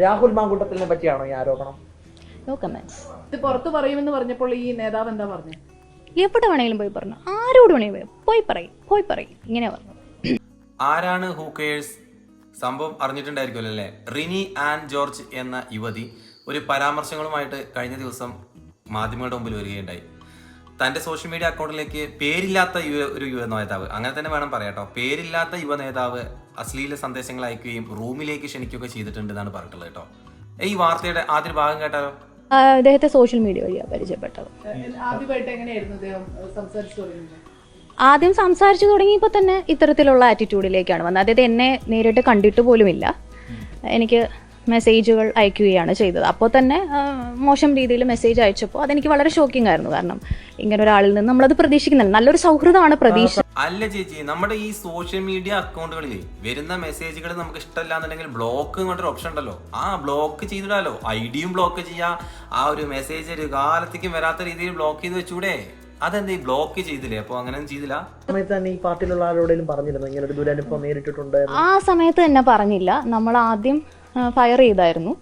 രാഹുൽ മാങ്കുട്ടത്തിനെ പറ്റിയാണോ ഈ ആരോപണം? No comments ഇത് പുറത്ത് പറയുമെന്ന് പറഞ്ഞപ്പോൾ ഈ നേതാവ് എന്താ പറഞ്ഞു? എവിടെ വേണമെങ്കിലും പോയി പറഞ്ഞു. ആരോട് വേണമെങ്കിലും പോയി. പോയി പറയും. പോയി പറയും. ഇങ്ങനെ പറഞ്ഞു ആരാണ് ഹൂക്കേഴ്സ് സംഭവം അറിഞ്ഞിട്ടുണ്ടായിരിക്കുമല്ലോ അല്ലേ? റിനി ആൻ ജോർജ് എന്ന യുവതി ഒരു പരാമർശങ്ങളുമായിട്ട് കഴിഞ്ഞ ദിവസം മാധ്യമങ്ങളുടെ മുമ്പിൽ വരികയുണ്ടായി. തന്റെ സോഷ്യൽ മീഡിയ അക്കൗണ്ടിലേക്ക് പേരില്ലാത്ത യുവ ഒരു യുവ നേതാവ്. അങ്ങനെ തന്നെ വേണം പറയാട്ടോ പേരില്ലാത്ത യുവ നേതാവ് അശ്ലീല സന്ദേശങ്ങൾ അയക്കുകയും റൂമിലേക്ക് ക്ഷണിക്കുകയൊക്കെ ചെയ്തിട്ടുണ്ട് എന്നാണ് പറഞ്ഞിട്ടുള്ളത് കേട്ടോ. ഈ വാർത്തയുടെ ആദ്യ ഭാഗം കേട്ടാലോ? അദ്ദേഹത്തെ സോഷ്യൽ മീഡിയ വഴിയാണ് പരിചയപ്പെട്ടത്. ആദ്യം സംസാരിച്ചു തുടങ്ങിയപ്പോൾ തന്നെ ഇത്തരത്തിലുള്ള ആറ്റിറ്റ്യൂഡിലേക്കാണ് വന്നത്. അതായത് എന്നെ നേരിട്ട് കണ്ടിട്ട് പോലുമില്ല. എനിക്ക് മെസ്സേജുകൾ അയക്കുകയാണ് ചെയ്തത്. അപ്പോൾ തന്നെ മോശം രീതിയിൽ മെസ്സേജ് അയച്ചപ്പോൾ അതെനിക്ക് വളരെ ഷോക്കിംഗ് ആയിരുന്നു. കാരണം ഇങ്ങനെ ഒരാളിൽ നിന്ന് നമ്മളത് പ്രതീക്ഷിക്കുന്നില്ല. നല്ലൊരു സൗഹൃദമാണ് പ്രതീക്ഷ. അല്ല ചേച്ചി നമ്മുടെ ഈ സോഷ്യൽ മീഡിയ അക്കൗണ്ടുകളിൽ വരുന്ന മെസ്സേജുകൾ നമുക്ക് ഇഷ്ടമല്ല എന്നുണ്ടെങ്കിൽ ബ്ലോക്ക് എന്നൊരു ഓപ്ഷൻ ഉണ്ടല്ലോ. ആ ബ്ലോക്ക് ചെയ്തിടാലോ. ഐ ഡിയും ബ്ലോക്ക് ചെയ്യാം. ആ ഒരു മെസ്സേജ് ഒരു കാലത്തേക്കും വരാത്ത രീതിയിൽ ബ്ലോക്ക് ചെയ്ത് വെച്ചൂടെ. അതെന്താ ബ്ലോക്ക് ചെയ്തില്ലേ? അപ്പൊ അങ്ങനെ ചെയ്തില്ല? സമയത്ത് തന്നെ ഈ പാർട്ടിയിലുള്ള ആരോടെങ്കിലും പറഞ്ഞിരുന്നു? ഇങ്ങനെ ഒരു ദുരനുഭവം നേരിട്ടിട്ടുണ്ട് എന്ന്. ആ സമയത്ത് തന്നെ പറഞ്ഞില്ല. നമ്മൾ ആദ്യം ഫയർ ചെയ്തായിരുന്നു.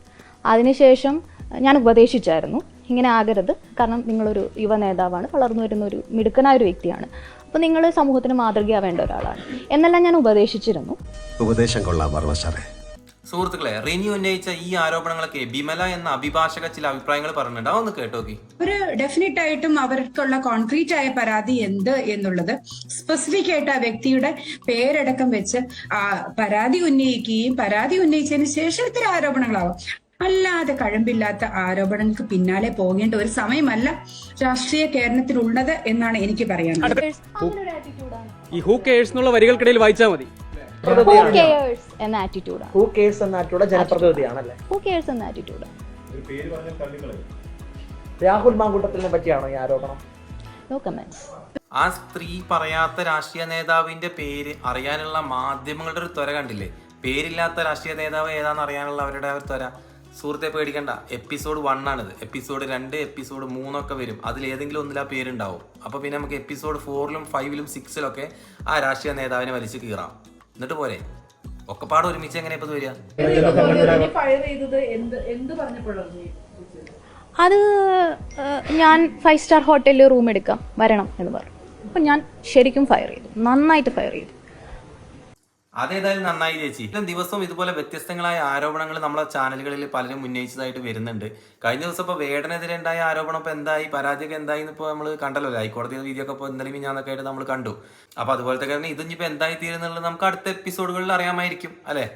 അതിനുശേഷം ഞാൻ ഉപദേശിച്ചായിരുന്നു. ഇങ്ങനെ ആകരുത്. കാരണം നിങ്ങളൊരു യുവ നേതാവാണ്. വളർന്നു വരുന്ന ഒരു മിടുക്കനായ ഒരു വ്യക്തിയാണ്. അപ്പോൾ നിങ്ങൾ സമൂഹത്തിന് മാതൃകയാവേണ്ട ഒരാളാണ്. എന്നെല്ലാം ഞാൻ ഉപദേശിച്ചിരുന്നു. ഉപദേശം കൊള്ളാം സാറേ. സുഹൃത്തുക്കളെ റിനി ഉന്നയിച്ച ഈ ആരോപണങ്ങളൊക്കെ ബിമല എന്ന അഭിഭാഷക ചില അഭിപ്രായങ്ങൾ പറഞ്ഞിട്ടുണ്ട്. അതൊന്ന് കേട്ടോക്കി ഒരു ഡെഫിനറ്റ് ആയിട്ടും അവർക്കുള്ള കോൺക്രീറ്റ് ആയ പരാതി എന്ത് എന്നുള്ളത് സ്പെസിഫിക് ആയിട്ട് ആ വ്യക്തിയുടെ പേരടക്കം വെച്ച് ആ പരാതി ഉന്നയിക്കുകയും പരാതി ഉന്നയിച്ചതിന് ശേഷം ഇത്തരം ആരോപണങ്ങളാവും. അല്ലാതെ കഴമ്പില്ലാത്ത ആരോപണങ്ങൾക്ക് പിന്നാലെ പോകേണ്ട ഒരു സമയമല്ല രാഷ്ട്രീയ കേരളത്തിലുള്ളത് എന്നാണ് എനിക്ക് പറയാനുള്ളത്. ഈ ഹൂ കേഴ്സ് എന്നുള്ള വരികൾക്കിടയിൽ വായിച്ചാൽ മതി. എന്ന ആറ്റിറ്റ്യൂഡാണ് ജനപ്രതിനിധിയാണല്ലേ? എന്ന രാഹുൽ മാങ്കൂട്ടത്തിനെ പറ്റിയാണോ ഈ ആരോപണം? ആ സ്ത്രീ പറയാത്ത രാഷ്ട്രീയ നേതാവിന്റെ പേര് അറിയാനുള്ള മാധ്യമങ്ങളുടെ ഒരു ത്വര കണ്ടില്ലേ? പേരില്ലാത്ത രാഷ്ട്രീയ നേതാവ് ഏതാണെന്ന് അറിയാനുള്ള അവരുടെ ഒരു ത്വര. സുഹൃത്തെ പേടിക്കണ്ട. എപ്പിസോഡ് വൺ ആണിത്. എപ്പിസോഡ് രണ്ട് എപ്പിസോഡ് മൂന്നൊക്കെ വരും. അതിൽ ഏതെങ്കിലും ഒന്നിൽ ആ പേരുണ്ടാവും. അപ്പൊ പിന്നെ നമുക്ക് എപ്പിസോഡ് ഫോറിലും ഫൈവിലും സിക്സിലൊക്കെ ആ രാഷ്ട്രീയ നേതാവിനെ വലിച്ചു കീറാം. എന്നിട്ട് പോരെ. ഒക്കെ പാട് ഒരുമിച്ച് എങ്ങനെ ഇപ്പൊ വരിക? അത് ഞാൻ ഫൈവ് സ്റ്റാർ ഹോട്ടലിൽ റൂം എടുക്കാം വരണം എന്ന് പറഞ്ഞു. അപ്പം ഞാൻ ശരിക്കും ഫയർ ചെയ്തു. നന്നായിട്ട് ഫയർ ചെയ്തു. അതേതായാലും നന്നായി ചേച്ചി. ഇത്തരം ദിവസവും ഇതുപോലെ വ്യത്യസ്തങ്ങളായ ആരോപണങ്ങൾ നമ്മളെ ചാനലുകളിൽ പലരും ഉന്നയിച്ചതായിട്ട് വരുന്നുണ്ട്. കഴിഞ്ഞ ദിവസം ഇപ്പോൾ വേടനെതിരെ ഉണ്ടായ ആരോപണം ഇപ്പോൾ എന്തായി? പരാതിയൊക്കെ എന്തായി ഇപ്പോൾ നമ്മൾ കണ്ടല്ലോ. ഹൈക്കോടതി വീഡിയോ ഇപ്പോൾ ഇന്നലെ മിഞ്ഞാന്നൊക്കെ ആയിട്ട് നമ്മൾ കണ്ടു. അപ്പോൾ അതുപോലത്തെ കാരണം ഇതിനിപ്പോൾ എന്തായി തീരുന്നുള്ളത് നമുക്ക് അടുത്ത എപ്പിസോഡുകളിൽ അറിയാമായിരിക്കും. അല്ലേ?